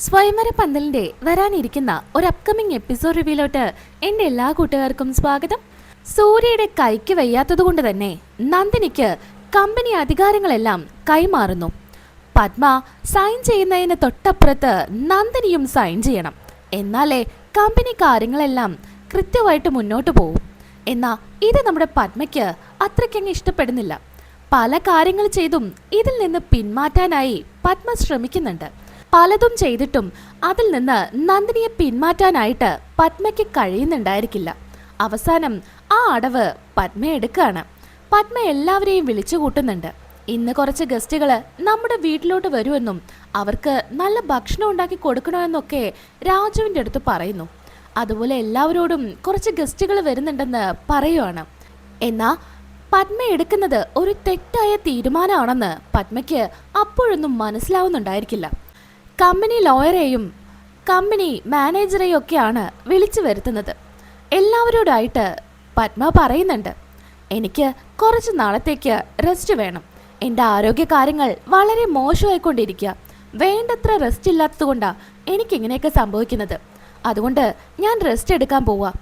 സ്വയംവര പന്തലിന്റെ വരാനിരിക്കുന്ന ഒരു അപ്കമിംഗ് എപ്പിസോഡ് റിവ്യൂലോട്ട് എന്റെ എല്ലാ കൂട്ടുകാർക്കും സ്വാഗതം. സൂര്യയുടെ കൈക്ക് വയ്യാത്തതുകൊണ്ട് തന്നെ നന്ദിനിക്ക് കമ്പനി അധികാരങ്ങളെല്ലാം കൈമാറുന്നു. പത്മ സൈൻ ചെയ്യുന്നതിന് തൊട്ടപ്പുറത്ത് നന്ദിനിയും സൈൻ ചെയ്യണം. എന്നാലേ കമ്പനി കാര്യങ്ങളെല്ലാം കൃത്യമായിട്ട് മുന്നോട്ട് പോകും എന്നാ ഇത് നമ്മുടെ പത്മയ്ക്ക് അത്രയ്ക്കങ്ങ് ഇഷ്ടപ്പെടുന്നില്ല. പല കാര്യങ്ങൾ ചെയ്തും ഇതിൽ നിന്ന് പിന്മാറ്റാനായി പത്മ ശ്രമിക്കുന്നുണ്ട്. പലതും ചെയ്തിട്ടും അതിൽ നിന്ന് നന്ദിനിയെ പിന്മാറ്റാനായിട്ട് പത്മയ്ക്ക് കഴിയുന്നുണ്ടായിരിക്കില്ല. അവസാനം ആ അടവ് പത്മ എടുക്കുകയാണ്. പത്മ എല്ലാവരെയും വിളിച്ചു കൂട്ടുന്നുണ്ട്. ഇന്ന് കുറച്ച് ഗസ്റ്റുകൾ നമ്മുടെ വീട്ടിലോട്ട് വരുമെന്നും അവർക്ക് നല്ല ഭക്ഷണം ഉണ്ടാക്കി കൊടുക്കണമെന്നൊക്കെ രാജുവിന്റെ അടുത്ത് പറയുന്നു. അതുപോലെ എല്ലാവരോടും കുറച്ച് ഗസ്റ്റുകൾ വരുന്നുണ്ടെന്ന് പറയുവാണ്. എന്നാൽ പത്മ എടുക്കുന്നത് ഒരു തെറ്റായ തീരുമാനമാണെന്ന് പത്മയ്ക്ക് അപ്പോഴൊന്നും മനസ്സിലാവുന്നുണ്ടായിരിക്കില്ല. കമ്പനി ലോയറെയും കമ്പനി മാനേജറെയും ഒക്കെയാണ് വിളിച്ചു വരുത്തുന്നത്. എല്ലാവരോടായിട്ട് പത്മ പറയുന്നുണ്ട് എനിക്ക് കുറച്ച് നാളത്തേക്ക് റെസ്റ്റ് വേണം. എന്റെ ആരോഗ്യ കാര്യങ്ങൾ വളരെ മോശമായിക്കൊണ്ടിരിക്കുക. വേണ്ടത്ര റെസ്റ്റ് ഇല്ലാത്തതുകൊണ്ടാണ് എനിക്കിങ്ങനെയൊക്കെ സംഭവിക്കുന്നത്. അതുകൊണ്ട് ഞാൻ റെസ്റ്റ് എടുക്കാൻ പോവാ.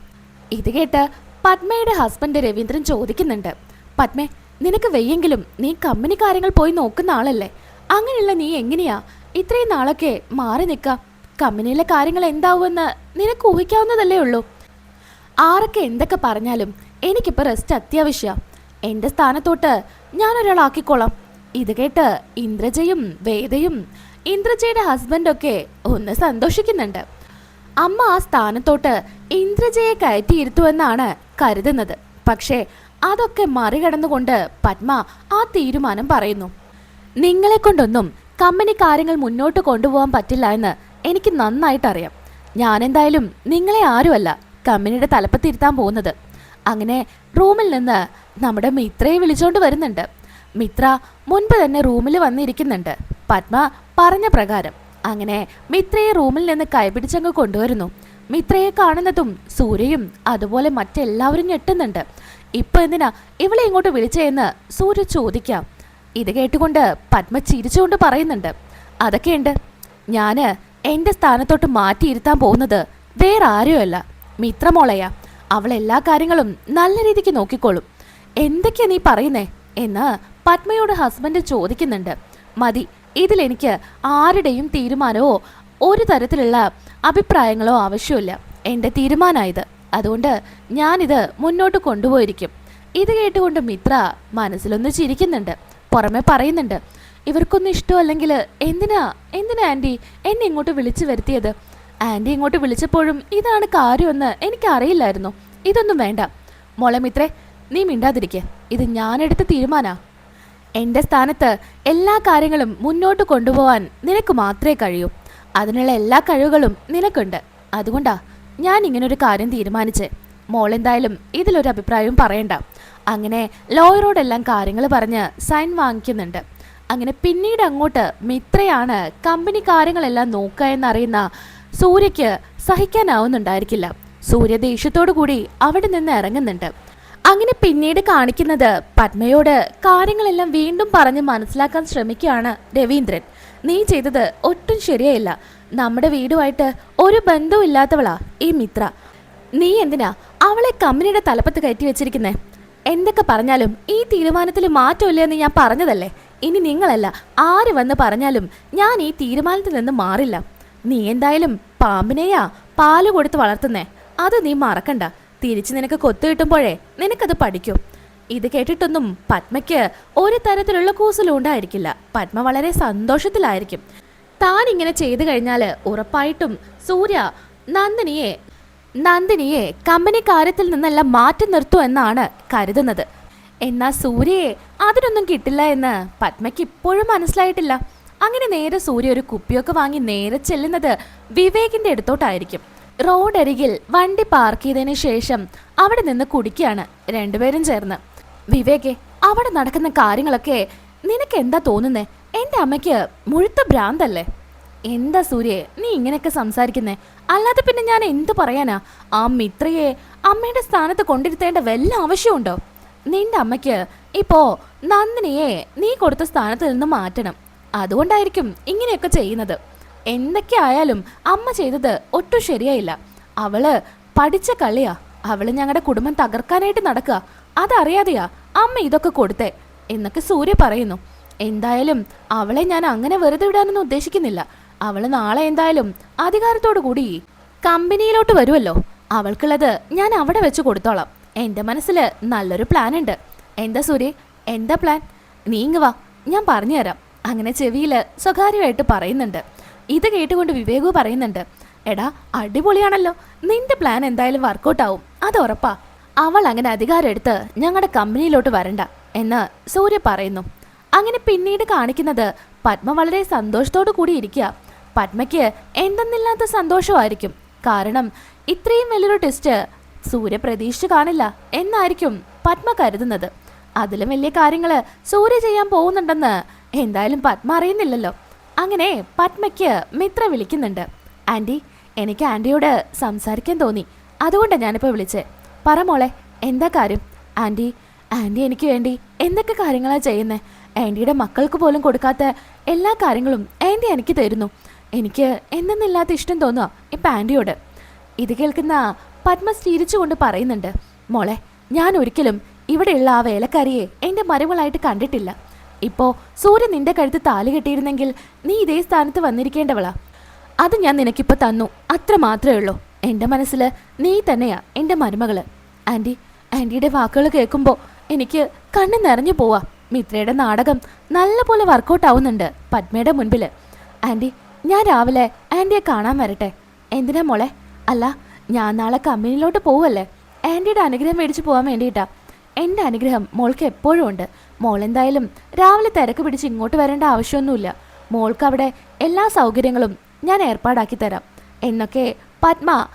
ഇത് കേട്ട് പത്മയുടെ ഹസ്ബൻഡ് രവീന്ദ്രൻ ചോദിക്കുന്നുണ്ട് പത്മേ നിനക്ക് വെയ്യെങ്കിലും നീ കമ്പനി കാര്യങ്ങൾ പോയി നോക്കുന്ന ആളല്ലേ? അങ്ങനെയുള്ള നീ എങ്ങനെയാ ഇത്രയും നാളൊക്കെ മാറി നിൽക്ക. കമ്പനിയിലെ കാര്യങ്ങൾ എന്താവുമെന്ന് നിനക്ക് ഊഹിക്കാവുന്നതല്ലേ ഉള്ളൂ. ആരൊക്കെ എന്തൊക്കെ പറഞ്ഞാലും എനിക്കിപ്പോൾ റെസ്റ്റ് അത്യാവശ്യമാണ് എന്റെ സ്ഥാനത്തോട്ട് ഞാനൊരാളാക്കിക്കോളാം. ഇത് കേട്ട് ഇന്ദ്രജയും വേദയും ഇന്ദ്രജയുടെ ഹസ്ബൻഡൊക്കെ ഒന്ന് സന്തോഷിക്കുന്നുണ്ട്. അമ്മ ആ സ്ഥാനത്തോട്ട് ഇന്ദ്രജയെ കയറ്റിയിരുത്തുമെന്നാണ് കരുതുന്നത്. പക്ഷേ അതൊക്കെ മറികടന്നുകൊണ്ട് പത്മ ആ തീരുമാനം പറയുന്നു. നിങ്ങളെ കൊണ്ടൊന്നും കമ്പനി കാര്യങ്ങൾ മുന്നോട്ട് കൊണ്ടുപോകാൻ പറ്റില്ല എന്ന് എനിക്ക് നന്നായിട്ടറിയാം. ഞാൻ എന്തായാലും നിങ്ങളെ ആരുമല്ല കമ്പനിയുടെ തലപ്പത്തിരുത്താൻ പോകുന്നത്. അങ്ങനെ റൂമിൽ നിന്ന് നമ്മുടെ മിത്രയെ വിളിച്ചോണ്ട് വരുന്നുണ്ട്. മിത്ര മുൻപ് തന്നെ റൂമിൽ വന്നിരിക്കുന്നുണ്ട്. പത്മ പറഞ്ഞ പ്രകാരം. അങ്ങനെ മിത്രയെ റൂമിൽ നിന്ന് കൈപിടിച്ചങ്ങ് കൊണ്ടുവരുന്നു. മിത്രയെ കാണുന്നതും സൂര്യയും അതുപോലെ മറ്റെല്ലാവരും ഞെട്ടുന്നുണ്ട്. ഇപ്പൊ എന്തിനാ ഇവളെ ഇങ്ങോട്ട് വിളിച്ചതെന്ന് സൂര്യ ചോദിക്കാം. ഇത് കേട്ടുകൊണ്ട് പത്മ ചിരിച്ചുകൊണ്ട് പറയുന്നുണ്ട് അതൊക്കെയുണ്ട്. ഞാൻ എന്റെ സ്ഥാനത്തോട്ട് മാറ്റിയിരുത്താൻ പോകുന്നത് വേറെ ആരുമല്ല മിത്രമോളയാ. അവൾ എല്ലാ കാര്യങ്ങളും നല്ല രീതിക്ക് നോക്കിക്കോളും. എന്തൊക്കെയാ നീ പറയുന്നേ? എന്ന് പത്മയോട് ഹസ്ബൻഡ് ചോദിക്കുന്നുണ്ട്. മതി ഇതിലെനിക്ക് ആരുടെയും തീരുമാനമോ ഒരു തരത്തിലുള്ള അഭിപ്രായങ്ങളോ ആവശ്യമില്ല. എന്റെ തീരുമാനമായത് അതുകൊണ്ട് ഞാനിത് മുന്നോട്ട് കൊണ്ടുപോയിരിക്കും. ഇത് കേട്ടുകൊണ്ട് മിത്ര മനസ്സിലൊന്ന് ചിരിക്കുന്നുണ്ട്. പുറമെ പറയുന്നുണ്ട്. ഇവർക്കൊന്നും ഇഷ്ടമല്ലെങ്കിൽ എന്തിനാ എന്തിനാ ആന്റി എന്നെ ഇങ്ങോട്ട് വിളിച്ചു വരുത്തിയത്? ആന്റി ഇങ്ങോട്ട് വിളിച്ചപ്പോഴും ഇതാണ് കാര്യമെന്ന് എനിക്കറിയില്ലായിരുന്നു. ഇതൊന്നും വേണ്ട. മോളെ മിത്രേ നീ മിണ്ടാതിരിക്കെ. ഇത് ഞാനെടുത്ത തീരുമാനാ. എന്റെ സ്ഥാനത്ത് എല്ലാ കാര്യങ്ങളും മുന്നോട്ട് കൊണ്ടുപോകാൻ നിനക്ക് മാത്രമേ കഴിയൂ. അതിനുള്ള എല്ലാ കഴിവുകളും നിനക്കുണ്ട്. അതുകൊണ്ടാ ഞാൻ ഇങ്ങനൊരു കാര്യം തീരുമാനിച്ചേ. മോളെന്തായാലും ഇതിലൊരു അഭിപ്രായവും പറയണ്ട. അങ്ങനെ ലോയറോടെല്ലാം കാര്യങ്ങൾ പറഞ്ഞ് സൈൻ വാങ്ങിക്കുന്നുണ്ട്. അങ്ങനെ പിന്നീട് അങ്ങോട്ട് മിത്രയാണ് കമ്പനി കാര്യങ്ങളെല്ലാം നോക്കുക എന്നറിയുന്ന സൂര്യയ്ക്ക് സഹിക്കാനാവുന്നുണ്ടായിരിക്കില്ല. സൂര്യ ദേഷ്യത്തോടു കൂടി അവിടെ നിന്ന് ഇറങ്ങുന്നുണ്ട്. അങ്ങനെ പിന്നീട് കാണിക്കുന്നത് പത്മയോട് കാര്യങ്ങളെല്ലാം വീണ്ടും പറഞ്ഞ് മനസ്സിലാക്കാൻ ശ്രമിക്കുകയാണ് രവീന്ദ്രൻ. നീ ചെയ്തത് ഒട്ടും ശരിയായില്ല. നമ്മുടെ വീടുമായിട്ട് ഒരു ബന്ധവും ഇല്ലാത്തവളാ ഈ മിത്ര. നീ എന്തിനാ അവളെ കമ്പനിയുടെ തലപ്പത്ത് കയറ്റി വെച്ചിരിക്കുന്നേ? എന്തൊക്കെ പറഞ്ഞാലും ഈ തീരുമാനത്തിൽ മാറ്റമില്ല എന്ന് ഞാൻ പറഞ്ഞതല്ലേ? ഇനി നിങ്ങളല്ല. ആര് വന്ന് പറഞ്ഞാലും ഞാൻ ഈ തീരുമാനത്തിൽ നിന്ന് മാറില്ല. നീ എന്തായാലും പാമ്പിനെയാ പാൽ കൊടുത്ത് വളർത്തുന്നേ. അത് നീ മറക്കണ്ട. തിരിച്ച് നിനക്ക് കൊത്തു കിട്ടുമ്പോഴേ നിനക്കത് പഠിക്കും. ഇത് കേട്ടിട്ടൊന്നും പത്മയ്ക്ക് ഒരു തരത്തിലുള്ള കൂസലും ഉണ്ടായിരിക്കില്ല. പത്മ വളരെ സന്തോഷത്തിലായിരിക്കും. താൻ ഇങ്ങനെ ചെയ്തു കഴിഞ്ഞാൽ ഉറപ്പായിട്ടും സൂര്യ നന്ദിനിയെ നന്ദിനിയെ കമ്പനി കാര്യത്തിൽ നിന്നെല്ലാം മാറ്റി നിർത്തു എന്നാണ് കരുതുന്നത്. എന്നാൽ സൂര്യയെ അതിനൊന്നും കിട്ടില്ല എന്ന് പത്മയ്ക്ക് ഇപ്പോഴും മനസ്സിലായിട്ടില്ല. അങ്ങനെ നേരെ സൂര്യ ഒരു കുപ്പിയൊക്കെ വാങ്ങി നേരെ ചെല്ലുന്നത് വിവേകിന്റെ അടുത്തോട്ടായിരിക്കും. റോഡരികിൽ വണ്ടി പാർക്ക് ചെയ്തതിനു ശേഷം അവിടെ നിന്ന് കുടിക്കുകയാണ് രണ്ടുപേരും ചേർന്ന്. വിവേകെ അവിടെ നടക്കുന്ന കാര്യങ്ങളൊക്കെ നിനക്ക് എന്താ തോന്നുന്നേ? എന്റെ അമ്മയ്ക്ക് മുഴുത്ത ഭ്രാന്തല്ലേ? എന്താ സൂര്യ നീ ഇങ്ങനെയൊക്കെ സംസാരിക്കുന്നേ? അല്ലാതെ പിന്നെ ഞാൻ എന്തു പറയാനാ? ആ മിത്രയെ അമ്മയുടെ സ്ഥാനത്ത് കൊണ്ടിരുത്തേണ്ട വല്ല ആവശ്യമുണ്ടോ? നിന്റെ അമ്മയ്ക്ക് ഇപ്പോ നന്ദിനിയെ നീ കൊടുത്ത സ്ഥാനത്ത് നിന്ന് മാറ്റണം. അതുകൊണ്ടായിരിക്കും ഇങ്ങനെയൊക്കെ ചെയ്യുന്നത്. എന്തൊക്കെ ആയാലും അമ്മ ചെയ്തത് ഒട്ടും ശരിയായില്ല. അവൾ പഠിച്ച കളിയാ അവൾ ഞങ്ങളുടെ കുടുംബം തകർക്കാനായിട്ട് നടക്കുക അതറിയാതെയാ അമ്മ ഇതൊക്കെ കൊടുത്തേ എന്നൊക്കെ സൂര്യ പറയുന്നു. എന്തായാലും അവളെ ഞാൻ അങ്ങനെ വെറുതെ വിടാനൊന്നും ഉദ്ദേശിക്കുന്നില്ല. അവൾ നാളെ എന്തായാലും അധികാരത്തോടു കൂടി കമ്പനിയിലോട്ട് വരുമല്ലോ അവൾക്കുള്ളത് ഞാൻ അവിടെ വെച്ച് കൊടുത്തോളാം. എന്റെ മനസ്സിൽ നല്ലൊരു പ്ലാൻ ഉണ്ട്. എന്താ സൂര്യ? എന്താ പ്ലാൻ നീങ്ങ വാ. ഞാൻ പറഞ്ഞുതരാം അങ്ങനെ ചെവിയിൽ സ്വകാര്യമായിട്ട് പറയുന്നുണ്ട്. ഇത് കേട്ടുകൊണ്ട് വിവേകു പറയുന്നുണ്ട്. എടാ അടിപൊളിയാണല്ലോ. നിന്റെ പ്ലാൻ എന്തായാലും വർക്കൗട്ട് ആവും. അത് ഉറപ്പാ. അവൾ അങ്ങനെ അധികാരം എടുത്ത് ഞങ്ങളുടെ കമ്പനിയിലോട്ട് വരണ്ട എന്ന് സൂര്യ പറയുന്നു. അങ്ങനെ പിന്നീട് കാണിക്കുന്നത് പത്മ വളരെ സന്തോഷത്തോടു കൂടി ഇരിക്കുക പത്മയ്ക്ക് എന്തെന്നില്ലാത്ത സന്തോഷമായിരിക്കും. കാരണം ഇത്രയും വലിയൊരു ടെസ്റ്റ് സൂര്യ പ്രതീക്ഷിച്ചു കാണില്ല എന്നായിരിക്കും പത്മ കരുതുന്നത്. അതിലും വലിയ കാര്യങ്ങൾ സൂര്യ ചെയ്യാൻ പോകുന്നുണ്ടെന്ന് എന്തായാലും പത്മ അറിയുന്നില്ലല്ലോ. അങ്ങനെ പത്മയ്ക്ക് മിത്ര വിളിക്കുന്നുണ്ട്. ആന്റി എനിക്ക് ആന്റിയോട് സംസാരിക്കാൻ തോന്നി. അതുകൊണ്ടാണ് ഞാനിപ്പോൾ വിളിച്ചേ. പറ മോളെ എന്താ കാര്യം? ആന്റി ആന്റി എനിക്ക് വേണ്ടി എന്തൊക്കെ കാര്യങ്ങളാണ് ചെയ്യുന്നത് ആന്റിയുടെ മക്കൾക്ക് പോലും കൊടുക്കാത്ത എല്ലാ കാര്യങ്ങളും ആന്റി എനിക്ക് തരുന്നു. എനിക്ക് എന്തെന്നില്ലാത്ത ഇഷ്ടം തോന്നുക ഇപ്പം ആന്റിയോട് ഇത് കേൾക്കുന്ന പത്മ ചിരിച്ചുകൊണ്ട് പറയുന്നുണ്ട് മോളെ ഞാൻ ഒരിക്കലും ഇവിടെയുള്ള ആ വേലക്കാരിയെ എന്റെ മരുമകളായിട്ട് കണ്ടിട്ടില്ല. ഇപ്പോൾ സൂര്യൻ നിന്റെ കഴുത്ത് താലി കെട്ടിയിരുന്നെങ്കിൽ നീ ഇതേ സ്ഥാനത്ത് വന്നിരിക്കേണ്ടവളാ. അത് ഞാൻ നിനക്കിപ്പോൾ തന്നു അത്ര മാത്രമേ ഉള്ളൂ. എന്റെ മനസ്സിൽ നീ തന്നെയാ എന്റെ മരുമകൾ ആന്റി ആന്റിയുടെ വാക്കുകൾ കേൾക്കുമ്പോൾ എനിക്ക് കണ്ണ് നിറഞ്ഞു പോവാ. മിത്രയുടെ നാടകം നല്ലപോലെ വർക്കൗട്ട് ആവുന്നുണ്ട് പത്മയുടെ മുൻപിൽ ആന്റി ഞാൻ രാവിലെ ആന്റിയെ കാണാൻ വരട്ടെ. എന്തിനാ മോളെ? അല്ല ഞാൻ നാളെ കമ്പനിയിലോട്ട് പോവല്ലേ? ആന്റിയുടെ അനുഗ്രഹം മേടിച്ച് പോകാൻ വേണ്ടിയിട്ടാ. എന്റെ അനുഗ്രഹം മോൾക്ക് എപ്പോഴും ഉണ്ട്. മോൾ എന്തായാലും രാവിലെ തിരക്ക് പിടിച്ച് ഇങ്ങോട്ട് വരേണ്ട ആവശ്യമൊന്നുമില്ല. മോൾക്ക് അവിടെ എല്ലാ സൗകര്യങ്ങളും ഞാൻ ഏർപ്പാടാക്കി തരാം. എന്നൊക്കെ പത്മ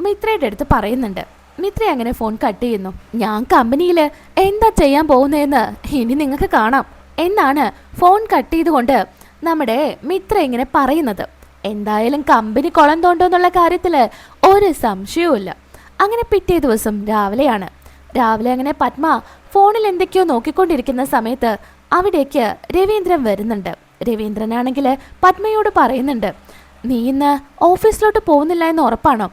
മിത്രയുടെ അടുത്ത് പറയുന്നുണ്ട്. മിത്ര അങ്ങനെ ഫോൺ കട്ട് ചെയ്യുന്നു. ഞാൻ കമ്പനിയിൽ എന്താ ചെയ്യാൻ പോകുന്നതെന്ന് ഇനി നിങ്ങൾക്ക് കാണാം. എന്നാണ് ഫോൺ കട്ട് ചെയ്തുകൊണ്ട് നമ്മുടെ മിത്ര ഇങ്ങനെ പറയുന്നത്. എന്തായാലും കമ്പനി കുളം തോണ്ടോന്നുള്ള കാര്യത്തിൽ ഒരു സംശയവുമില്ല. അങ്ങനെ പിറ്റേ ദിവസം രാവിലെയാണ്. രാവിലെ അങ്ങനെ പത്മ ഫോണിൽ എന്തൊക്കെയോ നോക്കിക്കൊണ്ടിരിക്കുന്ന സമയത്ത് അവിടേക്ക് രവീന്ദ്രൻ വരുന്നുണ്ട്. രവീന്ദ്രനാണെങ്കിൽ പത്മയോട് പറയുന്നുണ്ട് നീ ഇന്ന് ഓഫീസിലോട്ട് പോകുന്നില്ല എന്ന് ഉറപ്പാണോ?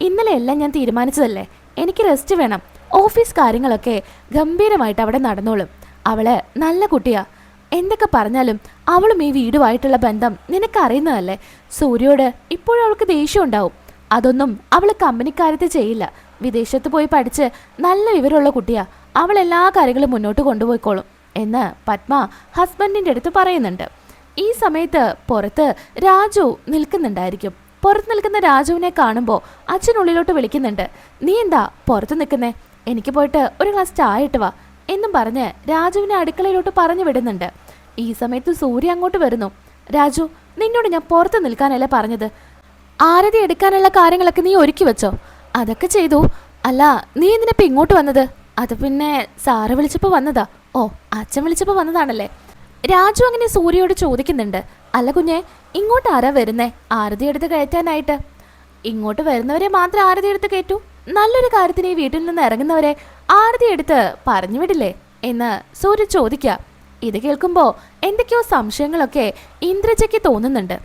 ഇന്നലെ എല്ലാം ഞാൻ തീരുമാനിച്ചതല്ലേ? എനിക്ക് റെസ്റ്റ് വേണം. ഓഫീസ് കാര്യങ്ങളൊക്കെ ഗംഭീരമായിട്ട് അവിടെ നടന്നോളും. അവൾ നല്ല കുട്ടിയാ. എന്തൊക്കെ പറഞ്ഞാലും അവളും ഈ വീടുമായിട്ടുള്ള ബന്ധം നിനക്കറിയുന്നതല്ലേ? സൂര്യയോട് ഇപ്പോഴും അവൾക്ക് ദേഷ്യം ഉണ്ടാവും അതൊന്നും അവൾ കമ്പനിക്കാര്യത്തിൽ ചെയ്യില്ല. വിദേശത്ത് പോയി പഠിച്ച് നല്ല വിവരമുള്ള കുട്ടിയാ. അവൾ എല്ലാ കാര്യങ്ങളും മുന്നോട്ട് കൊണ്ടുപോയിക്കോളും എന്ന് പത്മ ഹസ്ബൻഡിന്റെ അടുത്ത് പറയുന്നുണ്ട്. ഈ സമയത്ത് പുറത്ത് രാജു നിൽക്കുന്നുണ്ടായിരിക്കും. പുറത്ത് നിൽക്കുന്ന രാജുവിനെ കാണുമ്പോൾ അച്ഛനുള്ളിലോട്ട് വിളിക്കുന്നുണ്ട്. നീ എന്താ പുറത്ത് നിൽക്കുന്നേ? എനിക്ക് പോയിട്ട് ഒരു ഗ്ലാസ് ചായ ഇട്ട് വാ എന്നും പറഞ്ഞ് രാജുവിനെ അടുക്കളയിലോട്ട് പറഞ്ഞു വിടുന്നുണ്ട്. ഈ സമയത്ത് സൂര്യ അങ്ങോട്ട് വരുന്നു. രാജു നിന്നോട് ഞാൻ പുറത്ത് നിൽക്കാനല്ലേ പറഞ്ഞത്? ആരതി എടുക്കാനുള്ള കാര്യങ്ങളൊക്കെ നീ ഒരുക്കി വെച്ചോ? അതൊക്കെ ചെയ്തു. അല്ല നീ എന്തിനപ്പം ഇങ്ങോട്ട് വന്നത്? അത് പിന്നെ സാറ് വിളിച്ചപ്പോൾ വന്നതാ. ഓ അച്ഛൻ വിളിച്ചപ്പോൾ വന്നതാണല്ലേ. രാജു അങ്ങനെ സൂര്യയോട് ചോദിക്കുന്നുണ്ട്. അല്ല കുഞ്ഞെ ഇങ്ങോട്ട് ആരാ വരുന്നേ? ആരതി എടുത്ത് കയറ്റാനായിട്ട്. ഇങ്ങോട്ട് വരുന്നവരെ മാത്രം ആരതി എടുത്ത് കയറ്റൂ? നല്ലൊരു കാര്യത്തിന് ഈ വീട്ടിൽ നിന്ന് ഇറങ്ങുന്നവരെ ആരതി എടുത്ത് പറഞ്ഞു വിടില്ലേ എന്ന് സൂര്യ ചോദിക്കുക ഇത് കേൾക്കുമ്പോൾ എന്തൊക്കെയോ സംശയങ്ങളൊക്കെ ഇന്ദ്രജയ്ക്ക് തോന്നുന്നുണ്ട്.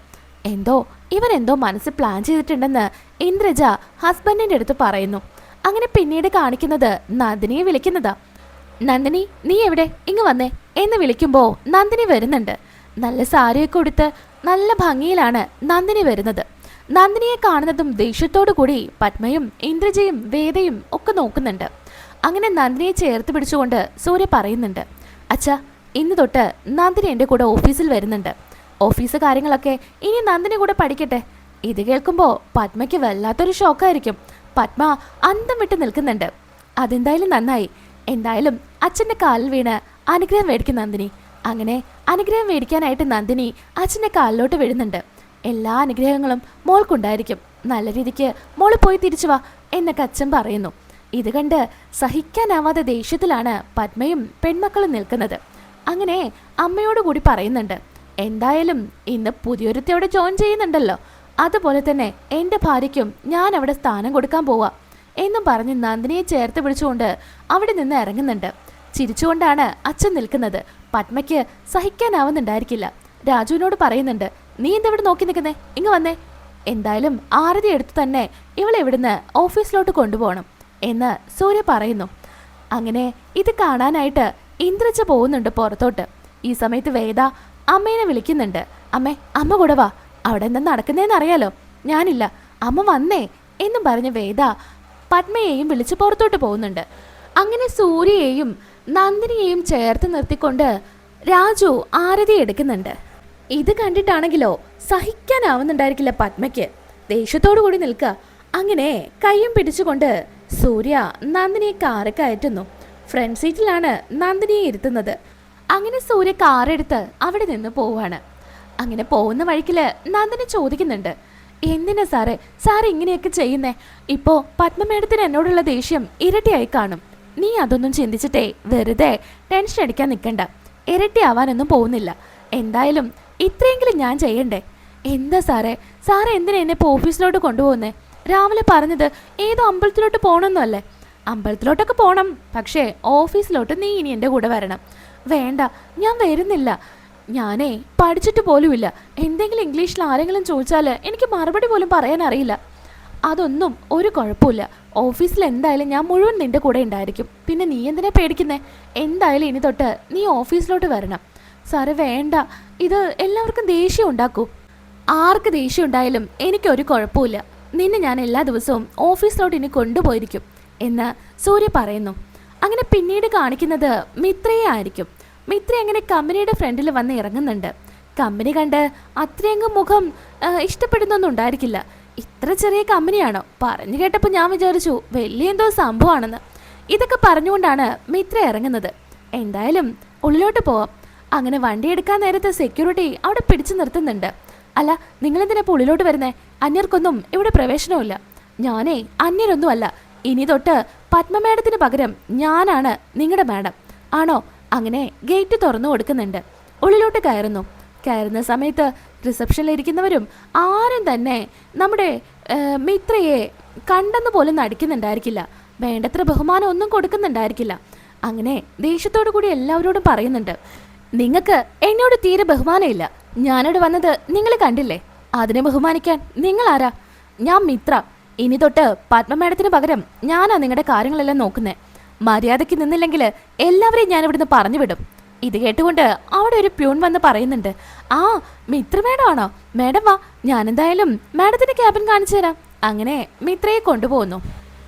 എന്തോ ഇവൻ എന്തോ മനസ്സ് പ്ലാൻ ചെയ്തിട്ടുണ്ടെന്ന് ഇന്ദ്രജ ഹസ്ബൻഡിന്റെ അടുത്ത് പറയുന്നു. അങ്ങനെ പിന്നീട് കാണിക്കുന്നത് നന്ദിനിയെ വിളിക്കുന്നതാ. നന്ദിനി നീ എവിടെ? ഇങ്ങ് വന്നേ. എന്ന് വിളിക്കുമ്പോൾ നന്ദിനി വരുന്നുണ്ട്. നല്ല സാരിയൊക്കെ ഉടുത്ത് നല്ല ഭംഗിയിലാണ് നന്ദിനി വരുന്നത്. നന്ദിനിയെ കാണുന്നതും ദേഷ്യത്തോടു കൂടി പത്മയും ഇന്ദ്രജയും വേദയും ഒക്കെ നോക്കുന്നുണ്ട്. അങ്ങനെ നന്ദിനിയെ ചേർത്ത് പിടിച്ചുകൊണ്ട് സൂര്യ പറയുന്നുണ്ട്. അച്ഛാ ഇന്ന് തൊട്ട് നന്ദിനി എന്റെ കൂടെ ഓഫീസിൽ വരുന്നുണ്ട്. ഓഫീസ് കാര്യങ്ങളൊക്കെ ഇനി നന്ദിനി കൂടെ പഠിക്കട്ടെ. ഇത് കേൾക്കുമ്പോൾ പത്മയ്ക്ക് വല്ലാത്തൊരു ഷോക്കായിരിക്കും. പത്മ അന്തം വിട്ട് നിൽക്കുന്നുണ്ട്. അതെന്തായാലും നന്നായി. എന്തായാലും അച്ഛന്റെ കാലിൽ വീണ് അനുഗ്രഹം മേടിക്കും നന്ദിനി. അങ്ങനെ അനുഗ്രഹം മേടിക്കാനായിട്ട് നന്ദിനി അച്ഛന്റെ കാലിലോട്ട് വീഴുന്നുണ്ട്. എല്ലാ അനുഗ്രഹങ്ങളും മോൾക്കുണ്ടായിരിക്കും. നല്ല രീതിക്ക് മോൾ പോയി തിരിച്ചു വാ എന്നൊക്കെ അച്ഛൻ പറയുന്നു. ഇത് കണ്ട് സഹിക്കാനാവാത്ത ദേഷ്യത്തിലാണ് പത്മയും പെൺമക്കളും നിൽക്കുന്നത്. അങ്ങനെ അമ്മയോട് കൂടി പറയുന്നുണ്ട് എന്തായാലും ഇന്ന് പുതിയൊരുത്തയോടെ ജോയിൻ ചെയ്യുന്നുണ്ടല്ലോ. അതുപോലെ തന്നെ എന്റെ ഭാര്യയ്ക്കും ഞാൻ അവിടെ സ്ഥാനം കൊടുക്കാൻ പോവാ എന്നും പറഞ്ഞ് നന്ദിനിയെ ചേർത്ത് പിടിച്ചുകൊണ്ട് അവിടെ നിന്ന് ഇറങ്ങുന്നുണ്ട്. ചിരിച്ചുകൊണ്ടാണ് അച്ഛൻ നിൽക്കുന്നത്. പത്മയ്ക്ക് സഹിക്കാനാവുന്നുണ്ടായിരിക്കില്ല. രാജുവിനോട് പറയുന്നുണ്ട് നീ എന്താ ഇവിടെ നോക്കി നിൽക്കുന്നേ? ഇങ്ങ് വന്നേ. എന്തായാലും ആരതി എടുത്തു തന്നെ ഇവളെ ഇവിടുന്ന് ഓഫീസിലോട്ട് കൊണ്ടുപോകണം എന്ന് സൂര്യ പറയുന്നു. അങ്ങനെ ഇത് കാണാനായിട്ട് ഇന്ദ്രജ പോകുന്നുണ്ട് പുറത്തോട്ട്. ഈ സമയത്ത് വേദ അമ്മേനെ വിളിക്കുന്നുണ്ട്. അമ്മേ അമ്മ കൂടെ വാ. അവിടെ എന്താ നടക്കുന്നതെന്ന് അറിയാലോ. ഞാനില്ല. അമ്മ വന്നേ എന്നും പറഞ്ഞ് വേദ പത്മയെയും വിളിച്ച് പുറത്തോട്ട് പോകുന്നുണ്ട്. അങ്ങനെ സൂര്യയെയും നന്ദിനിയെയും ചേർത്ത് നിർത്തിക്കൊണ്ട് രാജു ആരതി എടുക്കുന്നുണ്ട്. ഇത് കണ്ടിട്ടാണെങ്കിലോ സഹിക്കാനാവുന്നുണ്ടായിരിക്കില്ല പത്മയ്ക്ക്. ദേഷ്യത്തോടു കൂടി നിൽക്കുക. അങ്ങനെ കയ്യും പിടിച്ചുകൊണ്ട് സൂര്യ നന്ദിനിയെ കാറ് കയറ്റുന്നു. ഫ്രണ്ട് സീറ്റിലാണ് നന്ദിനിയെ ഇരുത്തുന്നത്. അങ്ങനെ സൂര്യ കാറെടുത്ത് അവിടെ നിന്ന് പോവാണ്. അങ്ങനെ പോകുന്ന വഴിക്കിൽ നന്ദിനി ചോദിക്കുന്നുണ്ട് എന്തിനാ സാറേ സാർ ഇങ്ങനെയൊക്കെ ചെയ്യുന്നേ? ഇപ്പോ പത്മ മേഡത്തിന് എന്നോടുള്ള ദേഷ്യം ഇരട്ടിയായി കാണും. നീ അതൊന്നും ചിന്തിച്ചിട്ടേ വെറുതെ ടെൻഷൻ അടിക്കാൻ നിൽക്കണ്ട. ഇരട്ടിയാവാനൊന്നും പോകുന്നില്ല. എന്തായാലും ഇത്രയെങ്കിലും ഞാൻ ചെയ്യണ്ടേ? എന്താ സാറേ സാറ് എന്തിനാ എന്നെ ഇപ്പോൾ ഓഫീസിലോട്ട് കൊണ്ടുപോകുന്നേ? രാവിലെ പറഞ്ഞത് ഏതോ അമ്പലത്തിലോട്ട് പോകണമെന്നല്ലേ അമ്പലത്തിലോട്ടൊക്കെ പോണം. പക്ഷേ ഓഫീസിലോട്ട് നീ ഇനി എന്റെ കൂടെ വരണം. വേണ്ട ഞാൻ വരുന്നില്ല. ഞാനേ പഠിച്ചിട്ട് പോലുമില്ല. എന്തെങ്കിലും ഇംഗ്ലീഷിൽ ആരെങ്കിലും ചോദിച്ചാൽ എനിക്ക് മറുപടി പോലും പറയാൻ അറിയില്ല. അതൊന്നും ഒരു കുഴപ്പമില്ല. ഓഫീസിൽ എന്തായാലും ഞാൻ മുഴുവൻ നിന്റെ കൂടെ ഉണ്ടായിരിക്കും. പിന്നെ നീ എന്തിനാ പേടിക്കുന്നേ? എന്തായാലും ഇനി തൊട്ട് നീ ഓഫീസിലോട്ട് വരണം. സാറേ വേണ്ട. ഇത് എല്ലാവർക്കും ദേഷ്യം ഉണ്ടാക്കൂ. ആർക്ക് ദേഷ്യം ഉണ്ടായാലും എനിക്കൊരു കുഴപ്പമില്ല. നിന്നെ ഞാൻ എല്ലാ ദിവസവും ഓഫീസിലോട്ട് ഇനി കൊണ്ടുപോയിരിക്കും. എന്ന് സൂര്യ പറയുന്നു. അങ്ങനെ പിന്നീട് കാണിക്കുന്നത് മിത്രയെ ആയിരിക്കും. മിത്ര അങ്ങനെ കമ്പനിയുടെ ഫ്രണ്ടിൽ വന്ന് ഇറങ്ങുന്നുണ്ട്. കമ്പനി കണ്ട് അത്രയങ്ങ് മുഖം ഇഷ്ടപ്പെടുന്നൊന്നും ഉണ്ടായിരിക്കില്ല. ഇത്ര ചെറിയ കമ്പനിയാണോ? പറഞ്ഞു കേട്ടപ്പോൾ ഞാൻ വിചാരിച്ചു വലിയ എന്തോ സംഭവമാണെന്ന്. ഇതൊക്കെ പറഞ്ഞുകൊണ്ടാണ് മിത്ര ഇറങ്ങുന്നത്. എന്തായാലും ഉള്ളിലോട്ട് പോവാം. അങ്ങനെ വണ്ടി എടുക്കാൻ നേരത്തെ സെക്യൂരിറ്റി അവിടെ പിടിച്ചു നിർത്തുന്നുണ്ട്. അല്ല നിങ്ങളെന്തിനാ ഇപ്പോൾ ഉള്ളിലോട്ട് വരുന്നേ? അന്യർക്കൊന്നും ഇവിടെ പ്രവേശനമില്ല ഞാനേ അന്യരൊന്നും അല്ല ഇനി തൊട്ട് പത്മ മേഡത്തിന് പകരം ഞാനാണ് നിങ്ങളുടെ മാഡം. ആണോ? അങ്ങനെ ഗേറ്റ് തുറന്നു കൊടുക്കുന്നുണ്ട്. ഉള്ളിലോട്ട് കയറുന്നു. കയറുന്ന സമയത്ത് റിസപ്ഷനിൽ ഇരിക്കുന്നവരും ആരും തന്നെ നമ്മുടെ മിത്രയെ കണ്ടെന്ന് പോലും നടിക്കുന്നുണ്ടായിരിക്കില്ല. വേണ്ടത്ര ബഹുമാനം ഒന്നും കൊടുക്കുന്നുണ്ടായിരിക്കില്ല. അങ്ങനെ ദേഷ്യത്തോടു കൂടി എല്ലാവരോടും പറയുന്നുണ്ട്. നിങ്ങൾക്ക് എന്നോട് തീരെ ബഹുമാനമില്ല. ഞാനോട് വന്നത് നിങ്ങൾ കണ്ടില്ലേ? അതിനെ ബഹുമാനിക്കാൻ നിങ്ങൾ ആരാ ഞാൻ മിത്ര. ഇനി തൊട്ട് പത്മ മാഡത്തിന് പകരം ഞാനാ നിങ്ങളുടെ കാര്യങ്ങളെല്ലാം നോക്കുന്നേ. മര്യാദയ്ക്ക് നിന്നില്ലെങ്കിൽ എല്ലാവരെയും ഞാൻ ഇവിടുന്ന് പറഞ്ഞു വിടും ഇത് കേട്ടുകൊണ്ട് അവിടെ ഒരു പ്യൂൺ വന്ന് പറയുന്നുണ്ട്. ആ മിത്ര മാഡം ആണോ മാഡം വാ ഞാനെന്തായാലും മാഡത്തിന്റെ ക്യാബിൻ കാണിച്ചു തരാം. അങ്ങനെ മിത്രയെ കൊണ്ടുപോകുന്നു.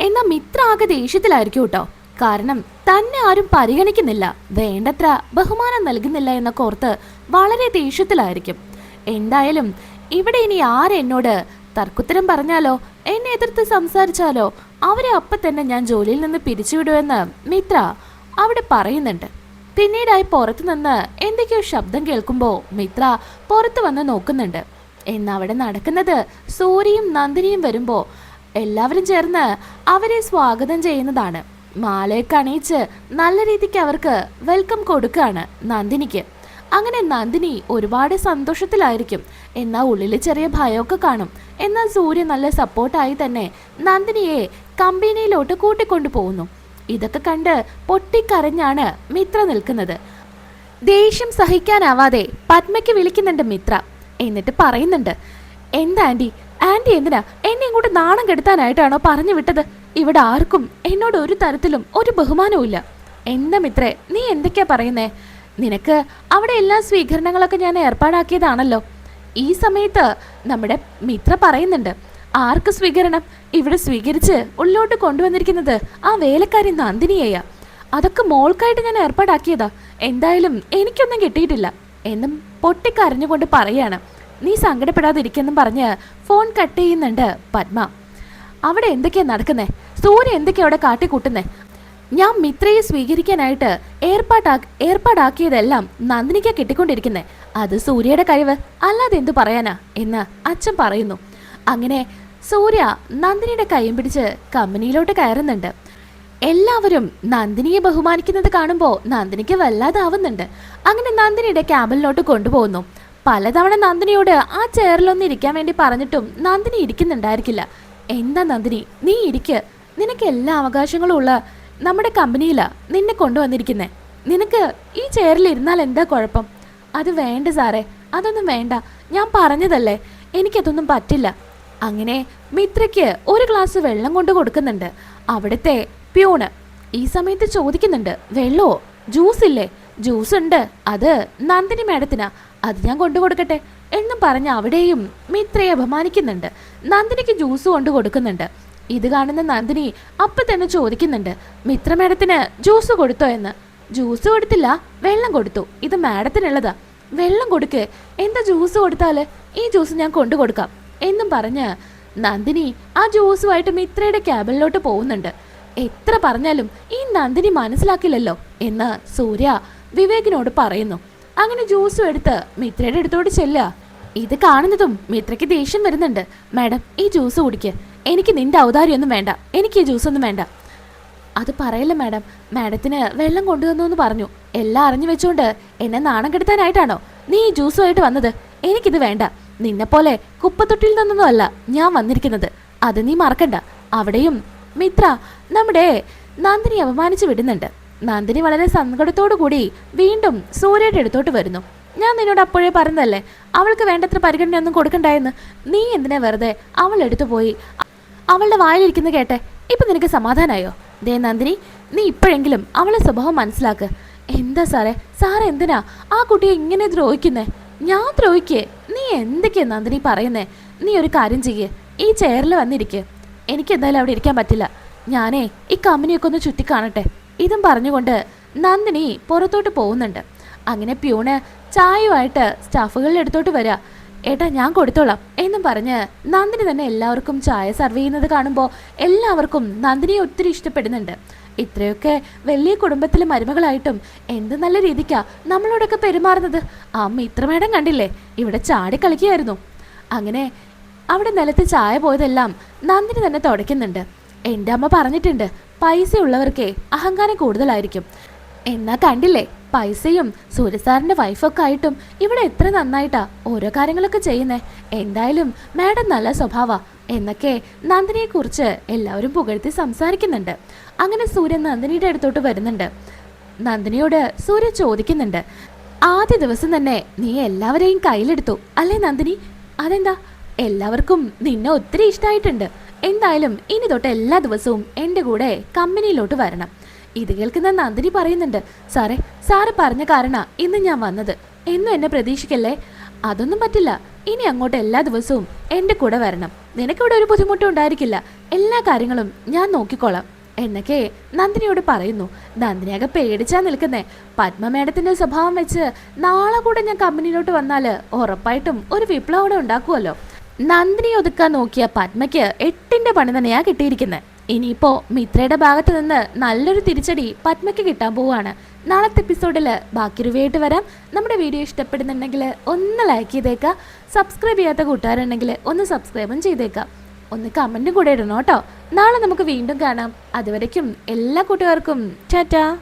എന്നാ മിത്ര ആകെ ദേഷ്യത്തിലായിരിക്കും കേട്ടോ. കാരണം തന്നെ ആരും പരിഗണിക്കുന്നില്ല. വേണ്ടത്ര ബഹുമാനം നൽകുന്നില്ല എന്നൊക്കെ ഓർത്ത് വളരെ ദേഷ്യത്തിലായിരിക്കും. എന്തായാലും ഇവിടെ ഇനി ആരെന്നോട് തർക്കുത്തരം പറഞ്ഞാലോ? എന്നെ എതിർത്ത് സംസാരിച്ചാലോ? അവരെ അപ്പം തന്നെ ഞാൻ ജോലിയിൽ നിന്ന് പിരിച്ചുവിടുമെന്ന് മിത്ര അവിടെ പറയുന്നുണ്ട്. പിന്നീടായി പുറത്തു നിന്ന് എന്തൊക്കെയോ ശബ്ദം കേൾക്കുമ്പോൾ മിത്ര പുറത്തു വന്ന് നോക്കുന്നുണ്ട്. എന്നവിടെ നടക്കുന്നത്? സൂര്യയും നന്ദിനിയും വരുമ്പോൾ എല്ലാവരും ചേർന്ന് അവരെ സ്വാഗതം ചെയ്യുന്നതാണ്. മാലയൊക്കെ അണിയിച്ച് നല്ല രീതിക്ക് അവർക്ക് വെൽക്കം കൊടുക്കുകയാണ് നന്ദിനിക്ക്. അങ്ങനെ നന്ദിനി ഒരുപാട് സന്തോഷത്തിലായിരിക്കും. എന്നാൽ ഉള്ളിൽ ചെറിയ ഭയമൊക്കെ കാണും. എന്നാൽ സൂര്യ നല്ല സപ്പോർട്ടായി തന്നെ നന്ദിനിയെ കമ്പനിയിലോട്ട് കൂട്ടിക്കൊണ്ടു പോകുന്നു ഇതൊക്കെ കണ്ട് പൊട്ടിക്കരഞ്ഞാണ് മിത്ര നിൽക്കുന്നത്. ദേഷ്യം സഹിക്കാനാവാതെ പത്മയ്ക്ക് വിളിക്കുന്നുണ്ട് മിത്ര. എന്നിട്ട് പറയുന്നുണ്ട് എന്താ ആന്റി ആന്റി എന്തിനാ എന്നെ ഇങ്ങോട്ട് നാണം കെടുത്താനായിട്ടാണോ പറഞ്ഞു വിട്ടത്? ഇവിടെ ആർക്കും എന്നോട് ഒരു തരത്തിലും ഒരു ബഹുമാനവും ഇല്ല എന്താ മിത്രേ നീ എന്തൊക്കെയാ പറയുന്നേ? നിനക്ക് അവിടെ എല്ലാ സ്വീകരണങ്ങളൊക്കെ ഞാൻ ഏർപ്പാടാക്കിയതാണല്ലോ. ഈ സമയത്ത് നമ്മുടെ മിത്ര പറയുന്നുണ്ട് ആർക്ക് സ്വീകരണം? ഇവിടെ സ്വീകരിച്ച് ഉള്ളോട്ട് കൊണ്ടുവന്നിരിക്കുന്നത് ആ വേലക്കാരി നന്ദിനിയെയാ. അതൊക്കെ മോൾക്കായിട്ട് ഞാൻ ഏർപ്പാടാക്കിയതാ. എന്തായാലും എനിക്കൊന്നും കിട്ടിയിട്ടില്ല. എന്നും പൊട്ടിക്കരഞ്ഞുകൊണ്ട് പറയാണ്. നീ സങ്കടപ്പെടാതിരിക്കെന്നും പറഞ്ഞ് ഫോൺ കട്ട് ചെയ്യുന്നുണ്ട് പത്മ. അവിടെ എന്തൊക്കെയാ നടക്കുന്നേ? സൂര്യ എന്തൊക്കെയാ അവിടെ കാട്ടിക്കൂട്ടുന്നേ? ഞാൻ മിത്രയെ സ്വീകരിക്കാനായിട്ട് ഏർപ്പാട്ടാ ഏർപ്പാടാക്കിയതെല്ലാം നന്ദിനിക്ക കിട്ടിക്കൊണ്ടിരിക്കുന്നേ. അത് സൂര്യയുടെ കഴിവ്. അല്ലാതെ എന്തു പറയാനാ? എന്ന് അച്ഛൻ പറയുന്നു. അങ്ങനെ സൂര്യ നന്ദിനിയുടെ കൈയും പിടിച്ച് കമ്പനിയിലോട്ട് കയറുന്നുണ്ട്. എല്ലാവരും നന്ദിനിയെ ബഹുമാനിക്കുന്നത് കാണുമ്പോൾ നന്ദിനിക്ക് വല്ലാതാവുന്നുണ്ട് അങ്ങനെ നന്ദിനിയുടെ ക്യാബിനിലോട്ട് കൊണ്ടുപോകുന്നു. പലതവണ നന്ദിനിയോട് ആ ചെയറിലൊന്നും ഇരിക്കാൻ വേണ്ടി പറഞ്ഞിട്ടും നന്ദിനി ഇരിക്കുന്നുണ്ടായിരിക്കില്ല. എന്താ നന്ദിനി? നീ ഇരിക്ക്. നിനക്ക് എല്ലാ അവകാശങ്ങളും ഉള്ള നമ്മുടെ കമ്പനിയിലാ നിന്നെ കൊണ്ടുവന്നിരിക്കുന്നേ. നിനക്ക് ഈ ചെയറിൽ ഇരുന്നാൽ എന്താ കുഴപ്പം? അത് വേണ്ട സാറേ അതൊന്നും വേണ്ട. ഞാൻ പറഞ്ഞതല്ലേ എനിക്കതൊന്നും പറ്റില്ല. അങ്ങനെ മിത്രയ്ക്ക് ഒരു ഗ്ലാസ് വെള്ളം കൊണ്ട് കൊടുക്കുന്നുണ്ട്. അവിടുത്തെ പ്യൂണ് ഈ സമയത്ത് ചോദിക്കുന്നുണ്ട് വെള്ളമോ ജ്യൂസ് ഇല്ലേ? ജ്യൂസ് ഉണ്ട്. അത് നന്ദിനി മേഡത്തിനാ. അത് ഞാൻ കൊണ്ടു കൊടുക്കട്ടെ? എന്നും പറഞ്ഞ് അവിടെയും മിത്രയെ അപമാനിക്കുന്നുണ്ട്. നന്ദിനിക്ക് ജ്യൂസ് കൊണ്ട് കൊടുക്കുന്നുണ്ട്. ഇത് കാണുന്ന നന്ദിനി അപ്പം തന്നെ ചോദിക്കുന്നുണ്ട് മിത്ര മേഡത്തിന് ജ്യൂസ് കൊടുത്തോ എന്ന്? ജ്യൂസ് കൊടുത്തില്ല വെള്ളം കൊടുത്തു. ഇത് മാഡത്തിനുള്ളതാ. വെള്ളം കൊടുക്ക്. എന്താ ജ്യൂസ് കൊടുത്താൽ? ഈ ജ്യൂസ് ഞാൻ കൊണ്ടു കൊടുക്കാം. എന്നും പറഞ്ഞ് നന്ദിനി ആ ജ്യൂസുമായിട്ട് മിത്രയുടെ ക്യാബിനിലോട്ട് പോകുന്നുണ്ട്. എത്ര പറഞ്ഞാലും ഈ നന്ദിനി മനസ്സിലാക്കില്ലല്ലോ എന്ന് സൂര്യ വിവേകിനോട് പറയുന്നു. അങ്ങനെ ജ്യൂസും എടുത്ത് മിത്രയുടെ അടുത്തോട്ട് ചെല്ലുക. ഇത് കാണുന്നതും മിത്രയ്ക്ക് ദേഷ്യം വരുന്നുണ്ട്. മാഡം ഈ ജ്യൂസ് കുടിക്ക്. എനിക്ക് നിന്റെ ഔദാര്യമൊന്നും വേണ്ട. എനിക്ക് ഈ ജ്യൂസൊന്നും വേണ്ട. അത് പറയല്ല മാഡം. മാഡത്തിന് വെള്ളം കൊണ്ടുവന്നു എന്ന് പറഞ്ഞു. എല്ലാം അറിഞ്ഞു വെച്ചുകൊണ്ട് എന്നെ നാണം കെടുത്താനായിട്ടാണോ നീ ഈ ജ്യൂസുമായിട്ട് വന്നത്? എനിക്കിത് വേണ്ട. നിന്നെപ്പോലെ കുപ്പത്തൊട്ടിയിൽ നിന്നൊന്നും അല്ല ഞാൻ വന്നിരിക്കുന്നത്. അത് നീ മറക്കണ്ട. അവിടെയും മിത്ര നമ്മുടെ നന്ദിനി അപമാനിച്ചു വിടുന്നുണ്ട്. നന്ദിനി വളരെ സങ്കടത്തോടു കൂടി വീണ്ടും സൂര്യയുടെ അടുത്തോട്ട് വരുന്നു. ഞാൻ നിന്നോട് അപ്പോഴേ പറഞ്ഞതല്ലേ? അവൾക്ക് വേണ്ടത്ര പരിഗണനയൊന്നും കൊടുക്കണ്ടായെന്ന്. നീ എന്തിനാ വെറുതെ അവൾ എടുത്തു പോയി? അവളുടെ വായിലിരിക്കുന്ന കേട്ടെ ഇപ്പൊ നിനക്ക് സമാധാനമായോ ദേ നന്ദിനി നീ ഇപ്പോഴെങ്കിലും അവളെ സ്വഭാവം മനസ്സിലാക്ക്. എന്താ സാറേ സാറ് എന്തിനാ ആ കുട്ടിയെ ഇങ്ങനെ ദ്രോഹിക്കുന്നേ? ഞാൻ ദ്രോഹിക്കേ? നീ എന്തൊക്കെയാ നന്ദിനി പറയുന്നേ? നീ ഒരു കാര്യം ചെയ്യേ. ഈ ചെയറിൽ വന്നിരിക്കെ. എനിക്ക് എന്തായാലും അവിടെ ഇരിക്കാൻ പറ്റില്ല. ഞാനേ ഈ കമ്പനിയൊക്കെ ഒന്ന് ചുറ്റി കാണട്ടെ ഇതും പറഞ്ഞുകൊണ്ട് നന്ദിനി പുറത്തോട്ട് പോകുന്നുണ്ട്. അങ്ങനെ പ്യൂണ് ചായയുമായിട്ട് സ്റ്റാഫുകളുടെ അടുത്തോട്ട് വരിക ഏട്ടാ ഞാൻ കൊടുത്തോളാം. എന്നും പറഞ്ഞ് നന്ദിനി തന്നെ എല്ലാവർക്കും ചായ സെർവ് ചെയ്യുന്നത് കാണുമ്പോൾ എല്ലാവർക്കും നന്ദിനിയെ ഒത്തിരി ഇഷ്ടപ്പെടുന്നുണ്ട്. ഇത്രയൊക്കെ വലിയ കുടുംബത്തിലെ മരുമകളായിട്ടും എന്ത് നല്ല രീതിക്കാ നമ്മളോടൊക്കെ പെരുമാറുന്നത്. ആ മിത്രമേടം കണ്ടില്ലേ? ഇവിടെ ചാടി കളിക്കുകയായിരുന്നു. അങ്ങനെ അവിടെ നിലത്ത് ചായ പോയതെല്ലാം നന്ദിനി തന്നെ തുടയ്ക്കുന്നുണ്ട്. എന്റെ അമ്മ പറഞ്ഞിട്ടുണ്ട് പൈസ ഉള്ളവർക്കേ അഹങ്കാരം കൂടുതലായിരിക്കും. എന്നാ കണ്ടില്ലേ? പൈസയും സൂര്യസാറിന്റെ വൈഫൊക്കെ ആയിട്ടും ഇവിടെ എത്ര നന്നായിട്ടാ ഓരോ കാര്യങ്ങളൊക്കെ ചെയ്യുന്നേ? എന്തായാലും മാഡം നല്ല സ്വഭാവ. എന്നൊക്കെ നന്ദിനിയെ കുറിച്ച് എല്ലാവരും പുകഴ്ത്തി സംസാരിക്കുന്നുണ്ട്. അങ്ങനെ സൂര്യൻ നന്ദിനിയുടെ അടുത്തോട്ട് വരുന്നുണ്ട്. നന്ദിനിയോട് സൂര്യ ചോദിക്കുന്നുണ്ട്. ആദ്യ ദിവസം തന്നെ നീ എല്ലാവരെയും കയ്യിലെടുത്തു അല്ലേ നന്ദിനി? അതെന്താ? എല്ലാവർക്കും നിന്നെ ഒത്തിരി ഇഷ്ടമായിട്ടുണ്ട് എന്തായാലും ഇനി തൊട്ട് എല്ലാ ദിവസവും എന്റെ കൂടെ കമ്പനിയിലോട്ട് വരണം. ഇത് കേൾക്കുന്ന നന്ദിനി പറയുന്നുണ്ട് സാറേ സാറ് പറഞ്ഞ കാരണ ഇന്ന് ഞാൻ വന്നത്. എന്നും എന്നെ പ്രതീക്ഷിക്കല്ലേ? അതൊന്നും പറ്റില്ല. ഇനി അങ്ങോട്ട് എല്ലാ ദിവസവും എന്റെ കൂടെ വരണം. നിനക്കിവിടെ ഒരു ബുദ്ധിമുട്ടും ഉണ്ടായിരിക്കില്ല. എല്ലാ കാര്യങ്ങളും ഞാൻ നോക്കിക്കോളാം. എന്നൊക്കെ നന്ദിനിയോട് പറയുന്നു. നന്ദിനിയൊക്കെ പേടിച്ചാ നിൽക്കുന്നേ. പത്മ മേഡത്തിന്റെ സ്വഭാവം വെച്ച് നാളെ കൂടെ ഞാൻ കമ്പനിയിലോട്ട് വന്നാൽ ഉറപ്പായിട്ടും ഒരു വിപ്ലവം ഉണ്ടാക്കുമല്ലോ നന്ദിനി ഒതുക്കാൻ നോക്കിയ പത്മയ്ക്ക് എട്ടിന്റെ പണി തന്നെയാ കിട്ടിയിരിക്കുന്നത് ഇനിയിപ്പോ മിത്രയുടെ ഭാഗത്ത് നിന്ന് നല്ലൊരു തിരിച്ചടി പത്മയ്ക്ക് കിട്ടാൻ പോവുകയാണ്. നാളത്തെ എപ്പിസോഡിൽ ബാക്കി റിവ്യൂയായിട്ട് വരാം. നമ്മുടെ വീഡിയോ ഇഷ്ടപ്പെടുന്നുണ്ടെങ്കിൽ ഒന്ന് ലൈക്ക് ചെയ്തേക്കാം. സബ്സ്ക്രൈബ് ചെയ്യാത്ത കൂട്ടുകാരുണ്ടെങ്കിൽ ഒന്ന് സബ്സ്ക്രൈബും ചെയ്തേക്കാം. ഒന്ന് കമന്റും കൂടെ ഇടണം കേട്ടോ. നാളെ നമുക്ക് വീണ്ടും കാണാം. അതുവരയ്ക്കും എല്ലാ കൂട്ടുകാർക്കും ടാറ്റാ.